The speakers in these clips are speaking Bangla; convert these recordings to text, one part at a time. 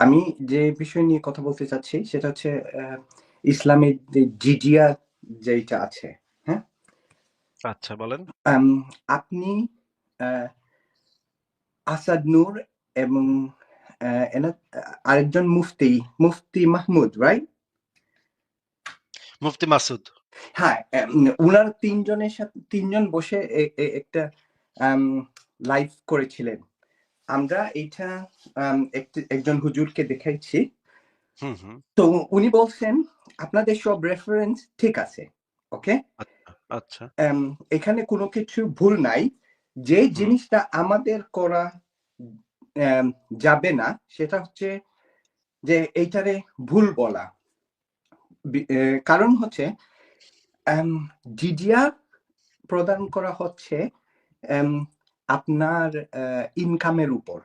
আমি যে বিষয় নিয়ে কথা বলতে চাচ্ছি সেটা হচ্ছে ইসলামের যে জিজিয়া যেটা আছে হ্যাঁ? আচ্ছা বলেন। আপনি আসাদ নূর এবং আরেকজন মুফতি মুফতি মাহমুদ রাইট মুফতি মাসুদ। হ্যাঁ উনার তিনজনের সাথে তিনজন বসে একটা লাইভ করেছিলেন। আমরা এইটা একজন হুজুরকে দেখাইছি। হুম হুম। তো উনি বলছেন আপনাদের সব রেফারেন্স ঠিক আছে ওকে? আচ্ছা এখানে কোনো কিছু ভুল নাই। যে জিনিসটা আমাদের করা যাবে না সেটা হচ্ছে যে এইটারে ভুল বলা। কারণ হচ্ছে জিজিয়া প্রদান করা হচ্ছে আপনার ইনকামের উপর।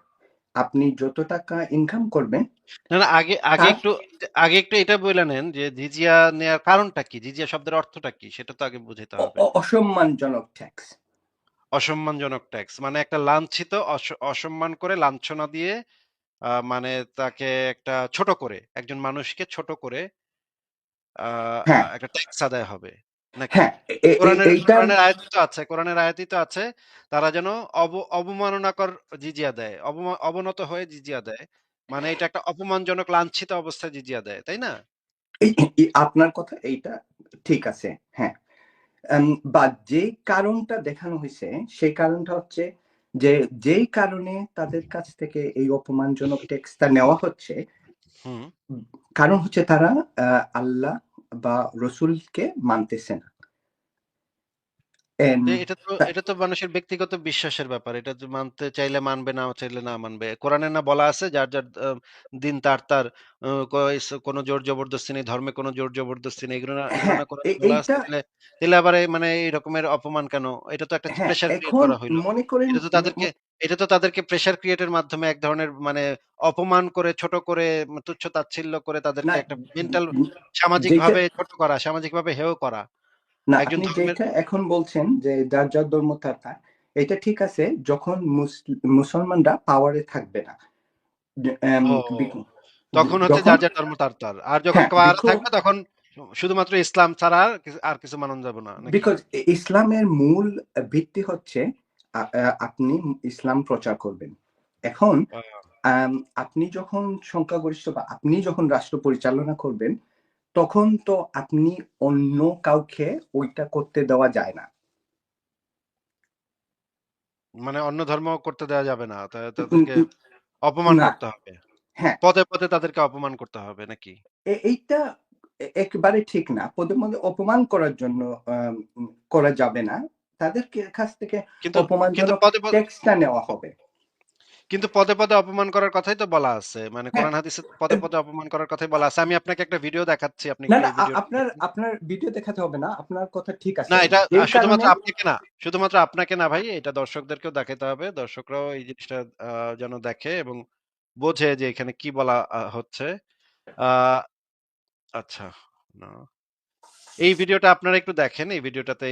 আপনি যত টাকা ইনকাম করবেন না না আগে আগে একটু আগে একটু এটা বলে নেন যে জিজিয়া নেয়ার কারণটা কি? জিজিয়া শব্দের অর্থটা কি? সেটা তো আগে বুঝাইতে হবে। অসম্মানজনক ট্যাক্স অসম্মানজনক ট্যাক্স মানে একটা লাঞ্ছিত অসম্মান করে লাঞ্ছনা দিয়ে মানে তাকে একটা ছোট করে একজন মানুষকে ছোট করে আহ, হ্যাঁ। একটা ট্যাক্স আদায় হবে। হ্যাঁ এ- এ- কোরআনের আয়াতই তো আছে কোরআনের আয়াতই তো আছে। তারা যেন অবমাননাকর জিজিয়া দেয় অবনত হয়ে জিজিয়া দেয়। মানে এটা একটা অপমানজনক লাঞ্ছিত অবস্থায় জিজিয়া দেয় তাই না? আপনার কথা এইটা ঠিক আছে হ্যাঁ। বা যে কারণটা দেখানো হয়েছে সেই কারণটা হচ্ছে যে যেই কারণে তাদের কাছ থেকে এই অপমানজনক টেক্সটা নেওয়া হচ্ছে কারণ হচ্ছে তারা আহ, আল্লাহ বা রসুলকে মানতেছে না। And যে এটা তো এটা তো মানুষের ব্যক্তিগত বিশ্বাসের ব্যাপার। এটা তো মানতে চাইলে মানবে না চাইলে না মানবে। কোরআনে না বলা আছে যার যার আহ, দিন তার তার আহ, ক- ইস- কোনো জোর জবরদস্তি নেই ধর্মে কোনো জোর জবরদস্তি নেই এগুলো না এগুলো হ্যাঁ না কোরআনে এ- বলা আছে এইটা তাহলে তাহলে আবার এই মানে এই রকমের অপমান কেন? এটা তো একটা হ্যাঁ প্রেশার ক্রিয়েট এখন করা হইল। মনে করেন এটা তো তাদেরকে এটা তো তাদেরকে প্রেশার ক্রিয়েটের মাধ্যমে এক ধরনের মানে অপমান করে ছোট করে তুচ্ছ তাচ্ছিল্য করে তাদেরকে একটা মেন্টাল যেটা সামাজিক ভাবে ছোট করা সামাজিক ভাবে হেয় করা। না আপনি যেটা এখন বলছেন যে যার যার ধর্ম তার তার এটা ঠিক আছে যখন মুসলমানরা পাওয়ারে থাকবে না। তখন হচ্ছে যার যার ধর্ম তার তার। আর যখন হ্যাঁ পাওয়ার থাকবে তখন শুধুমাত্র ইসলাম ছাড়া আর কিছু- মানন যাবে না বিকজ ইসলামের মূল ভিত্তি হচ্ছে আপনি ইসলাম প্রচার করবেন। এখন আপনি যখন সংখ্যাগরিষ্ঠ বা আপনি যখন রাষ্ট্র পরিচালনা করবেন তখন তো আপনি অন্য কাউকে ওইটা করতে দেওয়া যায় না। মানে অন্য ধর্ম করতে দেওয়া যাবে না। তাদেরকে অপমান করতে হবে। হ্যাঁ। পদে পদে তাদেরকে অপমান করতে হবে নাকি? এইটা একবারে ঠিক না। পদে মধ্যে অপমান করার জন্য করা যাবে না। তাদেরকে কাছ থেকে অপমানজনক পদে পদে টেক্সটটা নেওয়া হবে। কিন্তু পদে পদে অপমান করার কথাই তো বলা আছে। মানে হ্যাঁ। কোরআন হাদিসে পদে পদে অপমান করার কথাই বলা আছে। আমি আপনাকে একটা ভিডিও দেখাচ্ছি আপনি না আপনার আপনার ভিডিও দেখাতে হবে না আপনার কথা ঠিক আছে। না এটা শুধুমাত্র আপনাকে না শুধুমাত্র আপনাকে না ভাই এটা দর্শকদেরকেও দেখাতে হবে। দর্শকরাও এই জিনিসটা আহ, যেন দেখে এবং বোঝে যে এখানে কি বলা হচ্ছে। আহ, আচ্ছা না। এই ভিডিওটা আপনারা একটু দেখেন, এই ভিডিওটাতে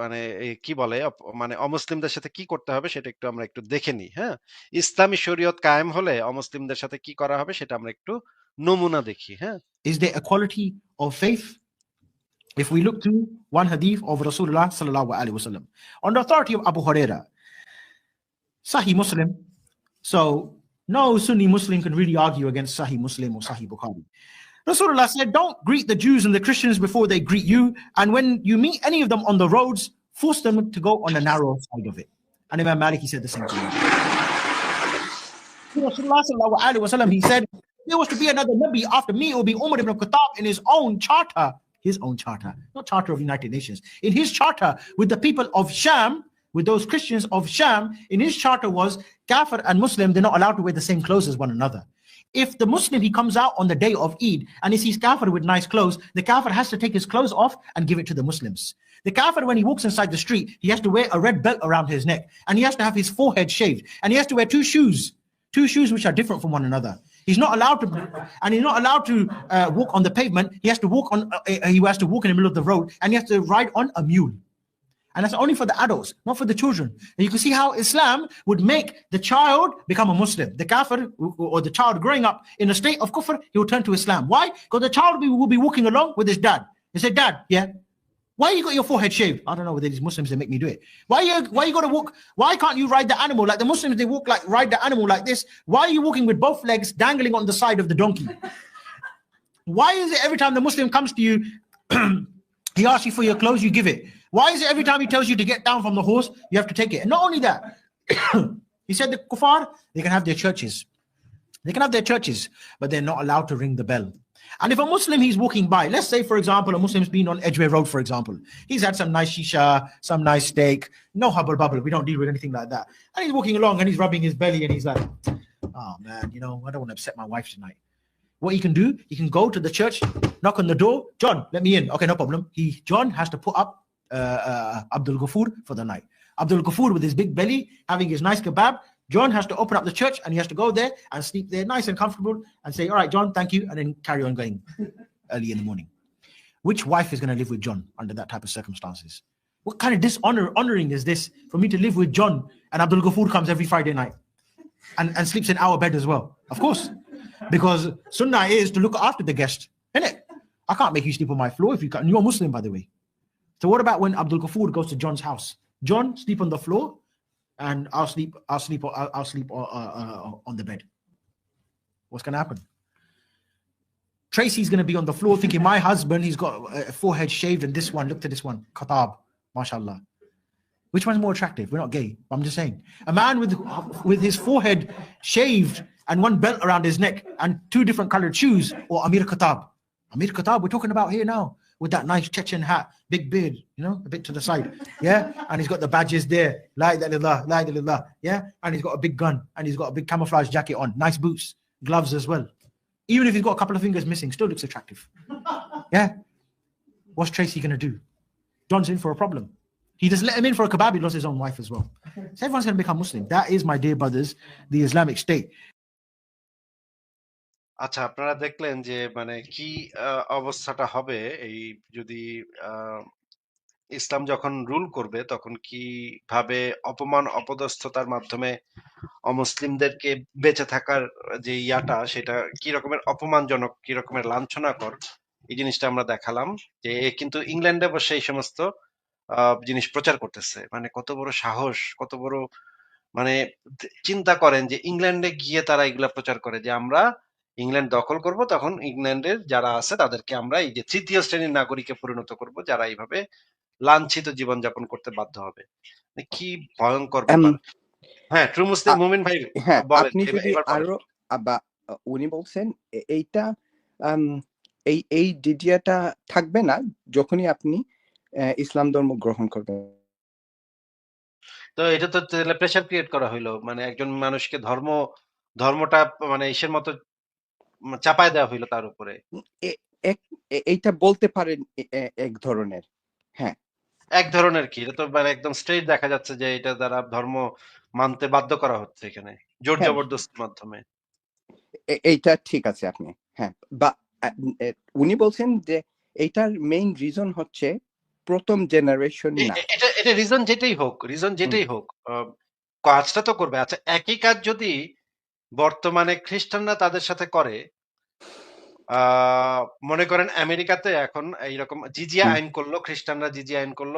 মানে কি বলে মানে অমুসলিমদের সাথে কি করতে হবে সেটা একটু আমরা একটু দেখে নিই হ্যাঁ? ইসলামী শরীয়ত কায়েম হলে অমুসলিমদের সাথে কি করা হবে সেটা আমরা একটু নমুনা দেখি হ্যাঁ? Is the quality of faith if we look to one hadith of রাসূলুল্লাহ সাল্লাল্লাহু আলাইহি ওয়াসাল্লাম on the authority of Abu Hurairah Sahih Muslim so No Sunni Muslim can really argue against Sahih Muslim or Sahih Bukhari. Rasulullah said, "Don't greet the Jews and the Christians before they greet you, and when you meet any of them on the roads, force them to go on the narrow side of it." And Imam Malik he said the same thing. Rasulullah he said, "If there was to be another Nabi after me, it would be Umar ibn Khattab in his own charter, his own charter, not charter of United Nations. In his charter with the people of Sham, with those Christians of Sham, in his charter was Kafir and Muslim, they're not allowed to wear the same clothes as one another. If the Muslim he comes out on the day of Eid and he sees Kafir with nice clothes, the Kafir has to take his clothes off and give it to the Muslims. The Kafir, when he walks inside the street, he has to wear a red belt around his neck and he has to have his forehead shaved and he has to wear two shoes, two shoes which are different from one another. He's not allowed to, and he's not allowed to uh, walk on the pavement. He has to walk on, uh, he has to walk in the middle of the road and he has to ride on a mule. And that's only for the adults, not for the children. And you can see how Islam would make the child become a Muslim. The kafir or the child growing up in a state of kufr, he will turn to Islam. Why? Because the child will be, walking along with his dad. He said, Dad, yeah, why you got your forehead shaved? I don't know whether these Muslims they make me do it. Why you why you gotta walk? Why can't you ride the animal like the Muslims? They walk like ride the animal like this. Why are you walking with both legs dangling on the side of the donkey? Why is it every time the Muslim comes to you, he asks you for your clothes, you give it? Why is it every time he tells you to get down from the horse, you have to take it? Not only that, he said the kuffar, they can have their churches. They can have their churches, but they're not allowed to ring the bell. And if a Muslim he's walking by, let's say, for example, a Muslim's been on Edgware Road, for example, he's had some nice shisha, some nice steak, no hubble bubble. We don't deal with anything like that. And he's walking along and he's rubbing his belly and he's like, oh man, you know, I don't want to upset my wife tonight. What he can do, he can go to the church, knock on the door. John, let me in. Okay, no problem. He John has to put up uh, uh, Abdul Ghafur for the night. Abdul Ghafur with his big belly, having his nice kebab. John has to open up the church and he has to go there and sleep there nice and comfortable and say, All right, John, thank you, and then carry on going early in the morning. Which wife is going to live with John under that type of circumstances? What kind of dishonor honoring is this for me to live with John and Abdul Ghafur comes every Friday night and, and sleeps in our bed as well? Of course, because sunnah is to look after the guest, isn't it? I can't make you sleep on my floor if you can't. You're Muslim, by the way. So what about when Abdul Ghafur goes to John's house? John sleep on the floor, and I'll sleep. I'll sleep. I'll, I'll sleep uh, uh, on the bed. What's gonna happen? Tracy's gonna be on the floor thinking my husband. He's got a forehead shaved, and this one. Look to this one. Khatab, mashallah. Which one's more attractive? We're not gay. I'm just saying. A man with with his forehead shaved and one belt around his neck and two different colored shoes, or Amir Khatab. Amir Khatab, we're talking about here now with that nice Chechen hat, big beard, you know, a bit to the side. Yeah. And he's got the badges there. La ilaha la ilaha. Yeah. And he's got a big gun and he's got a big camouflage jacket on, nice boots, gloves as well. Even if he's got a couple of fingers missing, still looks attractive. Yeah. What's Tracy going to do? John's in for a problem. He just let him in for a kebab. He lost his own wife as well. So everyone's going to become Muslim. That is, my dear brothers, the Islamic State. আচ্ছা আপনারা দেখলেন যে মানে কি আহ, অবস্থাটা হবে? এই যদি আহ, ইসলাম যখন রুল করবে তখন কীভাবে অপমান অপদস্থতার মাধ্যমে অমুসলিমদেরকে বেঁচে থাকার যে ইয়াটা সেটা কি রকমের অপমানজনক কি রকমের লাঞ্ছনাকর এই জিনিসটা আমরা দেখালাম যে কিন্তু ইংল্যান্ডে বসে এই সমস্ত আহ, জিনিস প্রচার করতেছে। মানে কত বড় সাহস কত বড় মানে চিন্তা করেন যে ইংল্যান্ডে গিয়ে তারা এগুলা প্রচার করে যে আমরা ইংল্যান্ড দখল করব তখন ইংল্যান্ডের যারা আছে তাদেরকে আমরা এই যে তৃতীয় শ্রেণির নাগরিকে পরিণত করব যারা এইভাবে লাঞ্ছিত জীবনযাপন করতে বাধ্য হবে। মানে কি ভয়ঙ্কর হ্যাঁ ট্রু মুসলিম মুমিন ভাই হ্যাঁ আপনি যদি আরও উনি বলছেন এইটা এই এই ডিডিয়াটা থাকবে না যখনই আপনি ইসলাম ধর্ম গ্রহণ করবেন। তো এটা তো প্রেশার ক্রিয়েট করা হইল। মানে একজন মানুষকে ধর্ম ধর্মটা মানে ইসের মতো চাপায় দেওয়া হইল তার উপরে। এইটা বলতে পারেন এক ধরনের হ্যাঁ। এক ধরনের কি? এটা তো মানে একদম স্ট্রেট দেখা যাচ্ছে যে এটা দ্বারা ধর্ম মানতে বাধ্য করা হচ্ছে এখানে জোর হ্যাঁ। জবরদস্তির মাধ্যমে। এইটা ঠিক আছে আপনি হ্যাঁ। বা উনি বলছেন যে এইটার মেইন রিজন হচ্ছে প্রথম জেনারেশন না। এটা এটা রিজন যেটাই হোক রিজন যেটাই হোক কাজটা তো করবে। আচ্ছা একই কাজ যদি বর্তমানে খ্রিস্টানরা তাদের সাথে করে। আহ মনে করেন আমেরিকাতে এখন এইরকম জিজিয়া আইন করল খ্রিস্টানরা জিজিয়া আইন করল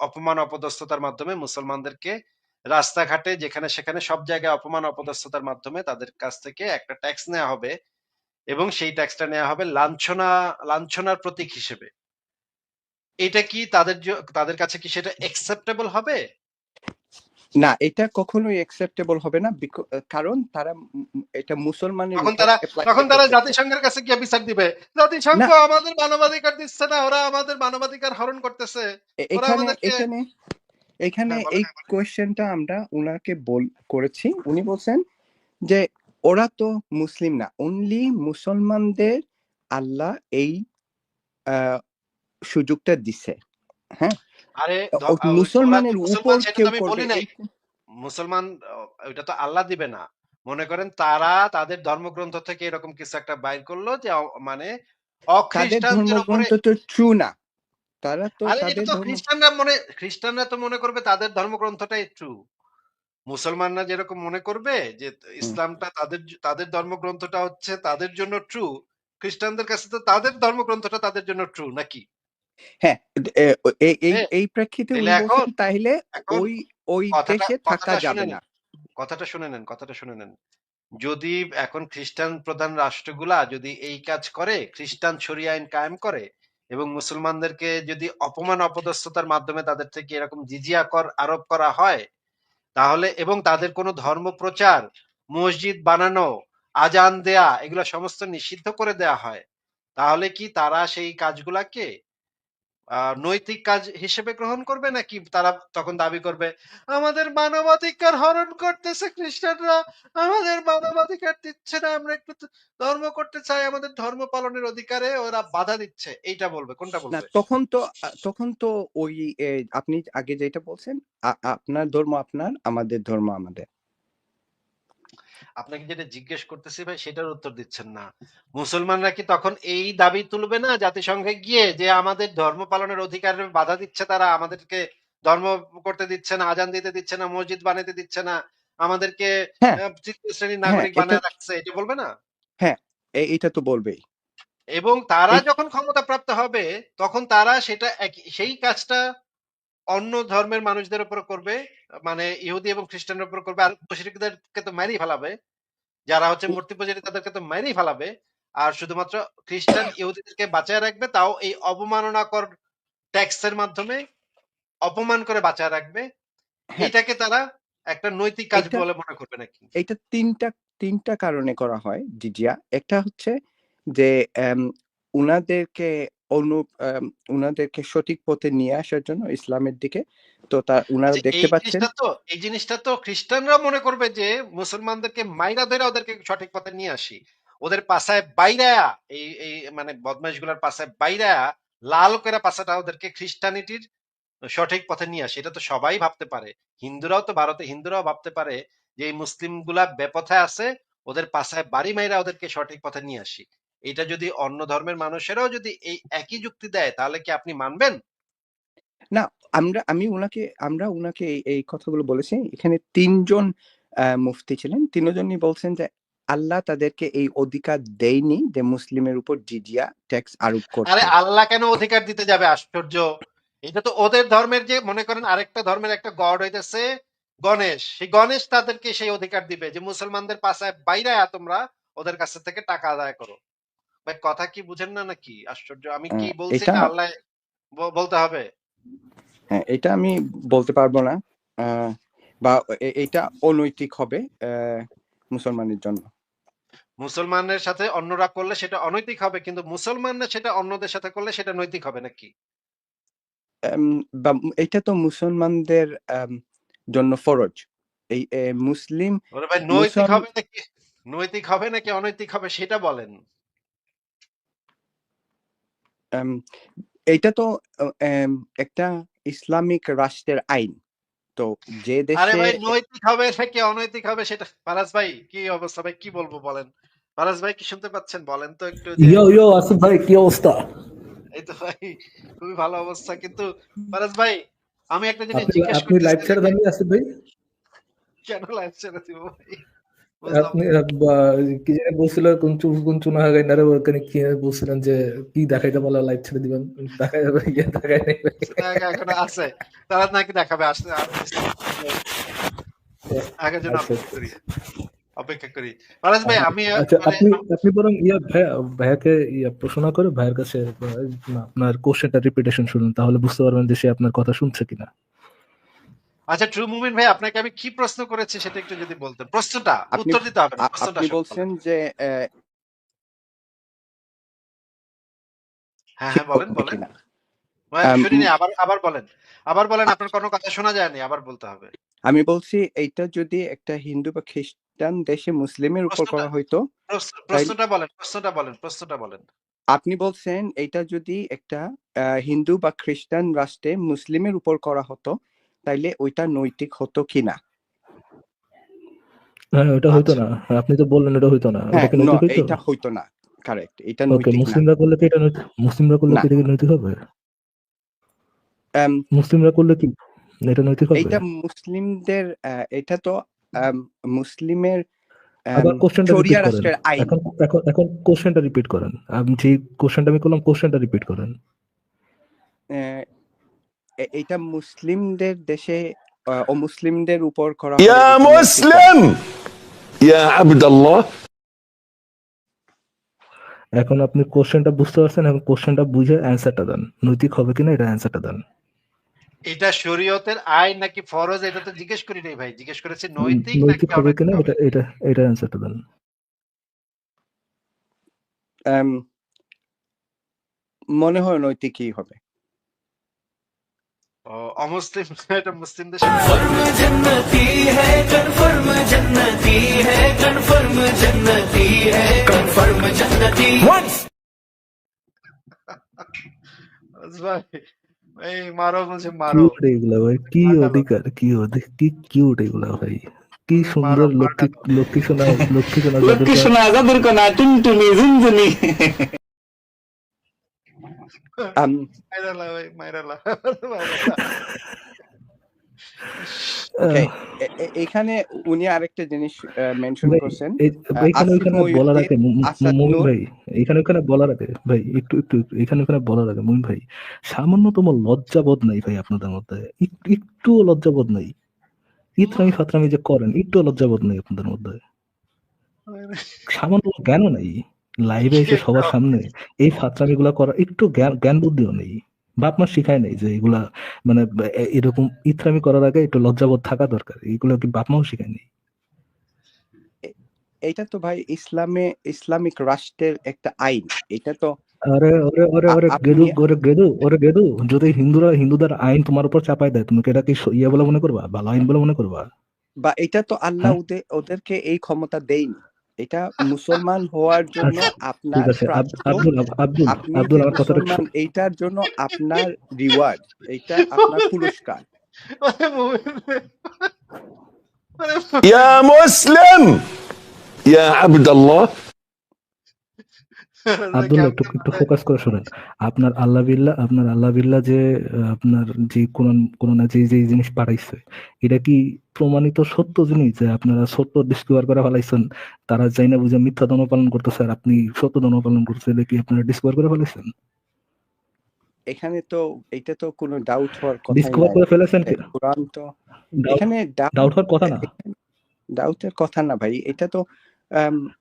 অপমান অপদস্থতার মাধ্যমে মুসলমানদেরকে রাস্তাঘাটে যেখানে সেখানে সব জায়গায় অপমান অপদস্থতার মাধ্যমে তাদের কাছ থেকে একটা ট্যাক্স নেওয়া হবে এবং সেই ট্যাক্সটা নেওয়া হবে লাঞ্ছনা লাঞ্ছনার প্রতীক হিসেবে। এটা কি তাদের তাদের কাছে কি সেটা একসেপ্টেবল হবে? না এটা কখনোই অ্যাকসেপ্টেবল হবে না কারণ তারা এটা মুসলমানের তখন তারা তখন তারা জাতিসংঘের কাছে গিয়ে বিচার দিবে। জাতিসংঘ আমাদের মানবাধিকার দিচ্ছে না ওরা আমাদের মানবাধিকার হরণ করতেছে। এখানে এখানে এখানে হ্যাঁ, এই কোয়েশ্চেনটা আমরা উনাকে বল করেছি। উনি বলছেন যে ওরা তো মুসলিম না অনলি মুসলমানদের আল্লাহ এই আহ, সুযোগটা দিছে। আরে ওরা- মুসলমানের উপর কেউ করবে? বলি নাই মুসলমান ওইটা তো আল্লাহ দিবে না। মনে করেন তারা তাদের ধর্মগ্রন্থ থেকে এরকম কিছু একটা বাইর করল যে মানে অখ্রিস্টানদের উপরে তো ট্রু না। তারা তো তাদের খ্রিস্টানরা মনে খ্রিস্টানরা তো মনে করবে তাদের ধর্মগ্রন্থটাই ট্রু মুসলমানরা যেরকম মনে করবে যে ইসলামটা তাদের তাদের ধর্মগ্রন্থটা হচ্ছে তাদের জন্য ট্রু খ্রিস্টানদের কাছে তো তাদের ধর্মগ্রন্থটা তাদের জন্য ট্রু নাকি? হ্যাঁ এই এই হ্যাঁ, প্রেক্ষিতে তাহলে ওই ওই দেশে থাকা যাবে না। কথাটা শুনে নেন কথাটা শুনে নেন। যদি এখন খ্রিস্টান প্রধান রাষ্ট্রগুলা যদি এই কাজ করে খ্রিস্টান শরিয়া আইন কায়েম করে এবং মুসলমানদেরকে যদি অপমান অপদস্থতার মাধ্যমে তাদের থেকে এরকম জিজিয়া কর আরোপ করা হয় তাহলে এবং তাদের কোনো ধর্ম প্রচার মসজিদ বানানো আজান দেয়া এগুলো সমস্ত নিষিদ্ধ করে দেয়া হয় তাহলে কি তারা সেই কাজগুলাকে নৈতিক কাজ হিসেবে গ্রহণ করবে নাকি তারা তখন দাবি করবে আমাদের মানবাধিকার হরণ করতেছে খ্রিস্টানরা আমাদের মানবাধিকার দিচ্ছে না আমরা একটু ধর্ম করতে চাই আমাদের ধর্ম পালনের অধিকারে ওরা বাধা দিচ্ছে। এইটা বলবে কোনটা বলবে? তখন তো তখন তো ওই আপনি আগে যেটা বলছেন আপনার ধর্ম আপনার আমাদের ধর্ম আমাদের। আপনাকে যেটা জিজ্ঞেস করতেছি ভাই সেটার উত্তর দিচ্ছেন না। মুসলমানরা কি তখন এই দাবি তুলবে না জাতিসংঘে গিয়ে যে আমাদের ধর্ম পালনের অধিকারে বাধা দিচ্ছে তারা আমাদেরকে ধর্ম করতে দিচ্ছে না আজান দিতে দিচ্ছে না মসজিদ বানাতে দিচ্ছে না আমাদেরকে হ্যাঁ। তৃতীয় শ্রেণির হ্যাঁ, নাগরিক বানায় রাখছে এটা বলবে না? হ্যাঁ এটা তো বলবেই। এবং তারা যখন ক্ষমতা প্রাপ্ত হবে তখন তারা সেটা সেই কাজটা অন্য ধর্মের মানুষদের উপর করবে মানে ইহুদি এবং খ্রিস্টানের উপর করবে আর মুশরিকদেরকে তো মেরেই ফেলাবে। যারা হচ্ছে মূর্তি পূজারী তাদেরকে তো মেরেই ফেলাবে। আর শুধুমাত্র খ্রিস্টান ইহুদিদেরকে বাঁচায় রাখবে তাও এই অবমাননাকর ট্যাক্সের মাধ্যমে অপমান করে বাঁচায় রাখবে। হ্যাঁ। এটাকে তারা একটা নৈতিক কাজ বলে মনে করবে নাকি? এটা তিনটা তিনটা কারণে করা হয় জিজিয়া। একটা হচ্ছে যে উনাদেরকে অনু উনাদেরকে সঠিক পথে নিয়ে আসার জন্য ইসলামের দিকে। তো তা উনারা আচ্ছা, দেখতে পাচ্ছেন তো এই জিনিসটা তো খ্রিস্টানরা মনে করবে যে মুসলমানদেরকে মাইরা ধরে ওদেরকে সঠিক পথে নিয়ে আসি। ওদের পাশায় বাইরায়া এই এই মানে বদমাইশগুলার পাশায় বাইরায়া লাল করে পাশাটা ওদেরকে খ্রিস্টানিটির সঠিক পথে নিয়ে আসি। এটা তো সবাই ভাবতে পারে। হিন্দুরাও তো ভারতে হিন্দুরাও ভাবতে পারে যে এই মুসলিমগুলা বেপথে আছে ওদের পাশায় বাড়ি মাইরা ওদেরকে সঠিক পথে নিয়ে আসি। এটা যদি অন্য ধর্মের মানুষেরাও যদি এই একই যুক্তি দেয় তাহলে কি আপনি মানবেন? না আমরা আমি উনাকে আমরা উনাকে এই- কথাগুলো বলেছি। এখানে তিনজন মুফতি ছিলেন। তিনজনই বলছেন যে আল্লাহ তাদেরকে এই অধিকার দেয়নি যে মুসলিমের উপর জিজিয়া ট্যাক্স আরোপ আরে আল্লাহ কেন অধিকার দিতে যাবে আশ্চর্য! এটা তো ওদের ধর্মের যে মনে করেন আরেকটা ধর্মের একটা গড হইতেছে গণেশ। সেই গণেশ তাদেরকে সেই অধিকার দিবে যে মুসলমানদের পাশায় বাইরে তোমরা ওদের কাছ থেকে টাকা আদায় করো। ভাই কথা কি বুঝেন না নাকি? আশ্চর্য। আমি কি বলছি না? আল্লাহ বলতে হবে। হ্যাঁ এটা আমি বলতে পারব না। বা এটা অনৈতিক হবে মুসলমানের জন্য। মুসলমানের সাথে অন্যরা করলে সেটা অনৈতিক হবে কিন্তু মুসলমানরা সেটা অন্যদের সাথে করলে সেটা নৈতিক হবে নাকি? এটা তো মুসলমানদের জন্য ফরজ। এই মুসলিম নৈতিক হবে নাকি? নৈতিক হবে নাকি অনৈতিক হবে সেটা বলেন। এটা তো আহ, একটা ইসলামিক রাষ্ট্রের আইন। তো যে আরে দেশে ভাই নৈতিক হবে নাকি অনৈতিক হবে সেটা ফারাজ ভাই কি অবস্থা ভাই কি বলব বলেন? ফারাজ ভাই কি শুনতে পাচ্ছেন? বলেন তো একটু ইয়ো ইয়ো আসিফ ভাই কি অবস্থা? এই তো ভাই খুবই ভালো অবস্থা। কিন্তু ফারাজ ভাই আমি একটা জিনিস আপনি জিজ্ঞেস আপনি লাইভ ছেড়ে দেননি আসিফ ভাই? কেন লাইভ ছেড়ে দিব ভাই? আপনি কি জানি বলছিল কোন কোন চুনা হাগাই নারে ওখানে কি বলছিলেন যে কি দেখাইতে বলে লাইভ ছেড়ে দিবেন। দেখাই ইয়ে দেখাই নেই ভাই। আছে। তারা নাকি দেখাবে আসলে আগে জন্য আচ্ছা, অপেক্ষা করি। ভাই আমি আচ্ছা মানে আপনি আপনি বরং ইয়া ভাইয়া ভাইয়াকে ইয়া প্রশ্ন করে ভাইয়ের কাছে আপনার কোশ্চেনটা রিপিটেশন শুনুন তাহলে বুঝতে পারবেন যে সে আপনার কথা শুনছে কিনা। আচ্ছা ট্রু মুভমেন্ট ভাই আপনাকে আমি কি প্রশ্ন করেছি সেটা একটু যদি বলতেন? প্রশ্নটা উত্তর দিতে হবে আপনি বলছেন যে হ্যাঁ হ্যাঁ বলেন বলেন। শুনিনি আবার আবার বলেন আবার বলেন আপনার কোনো কথা শোনা যায়নি আবার বলতে হবে। আমি বলছি এইটা যদি একটা হিন্দু বা খ্রিস্টান দেশে মুসলিমের উপর করা হইতো প্রশ্ন- প্রশ্নটা বলেন প্রশ্নটা বলেন প্রশ্নটা বলেন। আপনি বলছেন এটা যদি একটা আহ, হিন্দু বা খ্রিস্টান রাষ্ট্রে মুসলিমের উপর করা হতো তাইলে ওইটা নৈতিক হতো কিনা হ্যাঁ ওটা হইতো আচ্ছা। না আপনি তো বললেন এটা হইতো না। হ্যাঁ ন- নৈতিক হইতো? এটা হইতো না। কারেক্ট এটা নৈতিক মুসলিমরা করলে কি এটা মুসলিমরা করলে কি এটা নৈতিক হবে? মুসলিমরা করলে কি এটা নৈতিক হবে? এইটা মুসলিমদের এটা তো মুসলিমের আবার কোশ্চেনটা রিপিট করেন। এখন এখন এখন কোশ্চেনটা রিপিট করেন। আমি যে কোশ্চেনটা আমি করলাম কোশ্চেনটা রিপিট করেন। এটা মুসলিমদের দেশে অমুসলিমদের উপর করা ইয়া মুসলিম! ইয়া আব্দুল্লাহ! এখন আপনি কোশ্চেনটা বুঝতে পারছেন এখন কোশ্চেনটা বুঝে অ্যানসারটা দেন। নৈতিক হবে কিনা এটা অ্যানসারটা দেন। এটা শরীয়তের আইন নাকি ফরজ? এটা তো জিজ্ঞেস করি নাই ভাই। জিজ্ঞেস করেছে নৈতিক নাকি হবে কিনা এটা এটা এটা অ্যানসারটা দেন। মনে হয় নৈতিকই হবে। अमुस्लिम मुस्लिम कन्फर्म जन्नती है भाई मारो मुझे मारो। लोकेशन लोकेशन এ- এখানে উনি আরেকটা জিনিস মেনশন করছেন এই- আহ, এইখানে আসিফ বলার আগে আসাদ মুমিন ভাই এখানে ওখানে বলার আগে ভাই একটু একটু একটু এখানে ওখানে বলার আগে মুমিন ভাই সামান্যতম লজ্জাবোধ নাই ভাই আপনাদের মধ্যে এক- একটুও লজ্জাবোধ নাই। ইতরামি ফাতরামি যে করেন একটুও লজ্জাবোধ নাই আপনাদের মধ্যে। সামান্য জ্ঞানও নাই। লাইভে এসে সবার সামনে এই ফাতরামি গুলা করার একটু জ্ঞান জ্ঞান বুদ্ধিও নেই। বাপ মা শিখায় নাই যে এগুলা মানে এরকম ইতরামি করার আগে একটু লজ্জাবোধ থাকা দরকার। এগুলো কি বাপ মাও শিখায় নাই? এটা তো ভাই ইসলামে ইসলামিক রাষ্ট্রের একটা আইন। এটা তো আরে ওরে ওরে ওরে গেদু ওরে গেদু ওরে গেদু যদি হিন্দুরা হিন্দুদের আইন তোমার উপর চাপাই দেয় তুমি এটা কি ইয়ে বলে মনে করবা? ভালো আইন বলে মনে করবা? বা এটা তো আল্লাহ হ্যাঁ? ওদের ওদেরকে এই ক্ষমতা দেয়নি। এটা মুসলমান হওয়ার জন্য আচ্ছা, আপনার ঠিক আছে আব- প্রাপ্য আব্দুল আব্দুল আপনি আব্দুল যে আমার কথাটা মুসলমান এইটার জন্য আপনার রিওয়ার্ড এইটা আপনার পুরস্কার মানে মুমিন মানে يا مسلم يا عبد الله আব্দুল্লাহ একটু একটু ফোকাস করে শুনেন। আপনার আল্লাহ বিল্লাহ আপনার আল্লাহ বিল্লাহ যে আপনার যে কোন কোন না যে যে জিনিস পাঠাইছে এটা কি প্রমাণিত সত্য জিনিস যে আপনারা সত্য ডিসকভার করে ফেলাইছেন? তারা যাই না বুঝে মিথ্যা ধর্ম পালন করতেছে আর আপনি সত্য ধর্ম পালন করতেছেন এটা কি আপনারা ডিসকভার করে ফেলাইছেন? এখানে তো এটা তো কোনো ডাউট হওয়ার কথা ডিসকভার করে ফেলেছেন কি? কোরআন তো এখানে ডাউট হওয়ার কথা না? ডাউটের কথা না ভাই এটা তো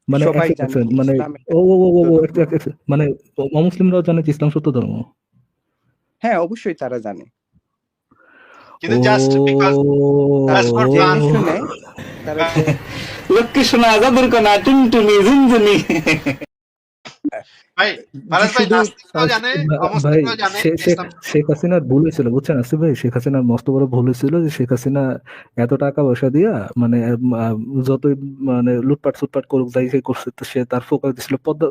মানে মানে ও মানে অমুসলিমরাও জানে যে ইসলাম সত্য ধর্ম? হ্যাঁ অবশ্যই তারা জানে। কিন্তু জাস্ট বিকজ তারা লক্ষ্মী শোনা যাদের কোনা টুনটুনি ঝুনঝুনি। ভাই ফারাজ ভাই শুধু- নাস্তিকরাও জানে ভাই অমুসলিমরাও জানে শে- শেখ হাসিনার ভুল হয়েছিল বুঝছেন? আসিফ ভাই শেখ হাসিনার মস্ত বড় ভুল হয়েছিল যে শেখ হাসিনা এত টাকা পয়সা দিয়া মানে যতই মানে লুটপাট করুক যাই সে করছে তো সে তার ফোকাস দিছিল পদ্মা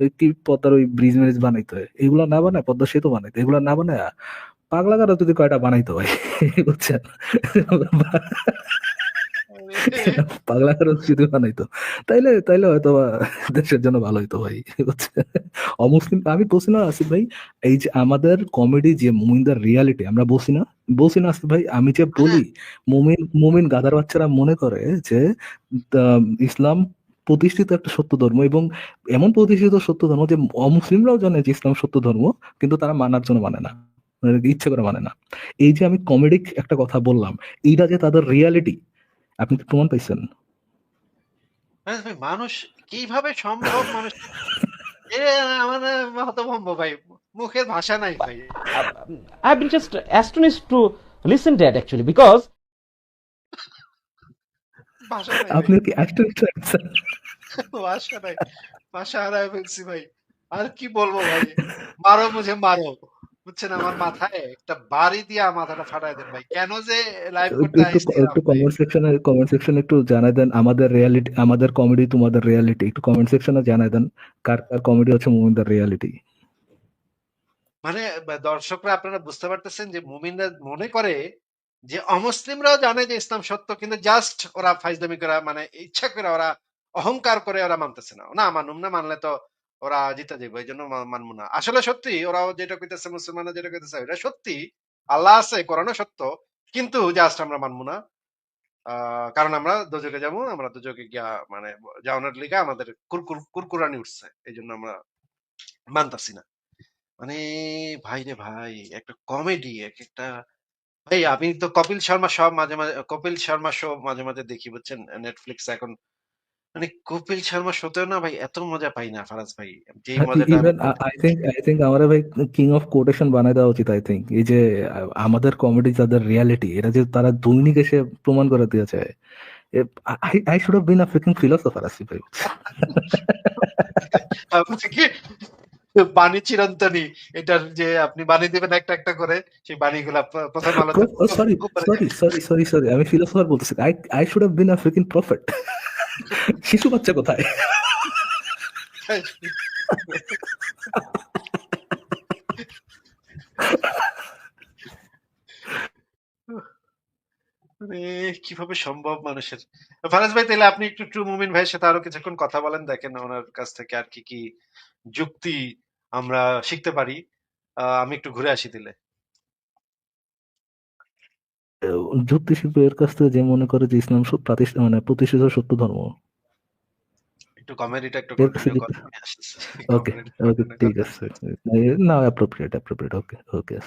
ওই কি পদ্মার ওই ব্রিজ মেরিজ বানাইতে হয়। এগুলো না বানায় পদ্মা সেতু বানাইতে এগুলো না বানায় পাগলা গারা যদি কয়টা বানাইতো ভাই বুঝছেন? পাগলা গারো যদি বানাইতো তাইলে তাইলে হয়তো দেশের জন্য ভালো হইতো ভাই অমুসলিম আমি বলছি না আসিফ ভাই এই যে আমাদের কমেডি যে মুমিনদের রিয়ালিটি আমরা বলছি না? বলছি না আসিফ ভাই আমি যে বলি মুমিন মুমিন গাদার বাচ্চারা মনে করে যে ইসলাম প্রতিষ্ঠিত একটা সত্য ধর্ম এবং এমন প্রতিষ্ঠিত সত্য ধর্ম যে অমুসলিমরাও জানে যে ইসলাম সত্য ধর্ম কিন্তু তারা মানার জন্য মানে না। মানে ইচ্ছে করে মানে না। এই যে আমি কমেডিক একটা কথা বললাম এইটা যে তাদের রিয়ালিটি আপনি কি প্রমাণ পাইছেন? মানুষ কীভাবে সম্ভব মানুষ এ হতভম্ব ভাই। মুখের ভাষা নাই ভাই। আপনি ভাষা নাই। ভাষা হারায় ফেলছি ভাই। আর কি বলব ভাই? মারো মুঝে মারো। বুঝছেন আমার মাথায় একটা বাড়ি দিয়া মাথাটা দেন ভাই। কেন যে লাইভ করতে একটু একটু কমেন্ট সেকশনে কমেন্ট সেকশনে একটু জানাই দেন আমাদের রিয়ালিটি আমাদের কমেডি তোমাদের রিয়ালিটি একটু কমেন্ট সেকশনে জানাই দেন কার কার কমেডি হচ্ছে মুমিনদের রিয়ালিটি মানে দর্শকরা আপনারা বুঝতে পারতেছেন যে মুমিনরা মনে করে যে অমুসলিমরাও জানে যে ইসলাম সত্য কিন্তু জাস্ট ওরা ফাইজলামি করে মানে ইচ্ছা করে ওরা অহংকার করে ওরা মানতেছে না। না মানুম না মানলে তো ওরা জিতে যাবে এই জন্য মানবো না। আসলে সত্যি ওরাও যেটা কইতেছে, মুসলমানরা যেটা কইতেছে, এটা সত্যি। আল্লাহ আছে, কোরআনও সত্য, কিন্তু জাস্ট আমরা মানবো না। কারণ আমরা দোজকে যাব, আমরা দোজকে গিয়া মানে যাওয়ানোর লিগে আমাদের কুরকুর কুরকুরানি উঠছে এই জন্য আমরা মানতাছি না। মানে ভাই রে ভাই, একটা কমেডি, এক একটা ভাই, আমি তো কপিল শর্মা সব মাঝে মাঝে, কপিল শর্মা শো মাঝে মাঝে দেখি, বুঝছেন? নেটফ্লিক্স এখন মানে কপিল শর্মা শোতেও না ভাই এত মজা পাই না ফারাজ ভাই। যেই মজাটা even I think I think আমরা ভাই কিং অফ কোটেশন বানাই দেওয়া উচিত আই থিঙ্ক এই যে আমাদের কমেডি যাদের রিয়ালিটি এটা যে তারা দৈনিক এসে প্রমাণ করে দিয়েছে I should have been a freaking philosopher আসি ভাই। বাণী চিরন্তনী এটার যে আপনি বাণী দিবেন একটা একটা করে সেই বাণীগুলা প্রথম আলো sorry sorry sorry sorry sorry আমি ফিলোসফার বলতেছি I I should have been a freaking prophet শিশু বাচ্চা কোথায়? কীভাবে সম্ভব মানুষের? ফারাজ ভাই, তাহলে আপনি একটু ট্রু মুমিন ভাইয়ের সাথে আরও কিছুক্ষণ কথা বলেন, দেখেন ওনার কাছ থেকে আর কি কি যুক্তি আমরা শিখতে পারি। আমি একটু ঘুরে আসি দিলে যুক্তি শিল্প এর কাছ থেকে যে মনে করে যে ইসলাম প্রতিষ্ঠা মানে প্রতিষ্ঠিত সত্য ধর্ম। একটু কমেডিটা একটু। ওকে ওকে ঠিক আছে। না অ্যাপ্রোপ্রিয়েট অ্যাপ্রোপ্রিয়েট ওকে ওকে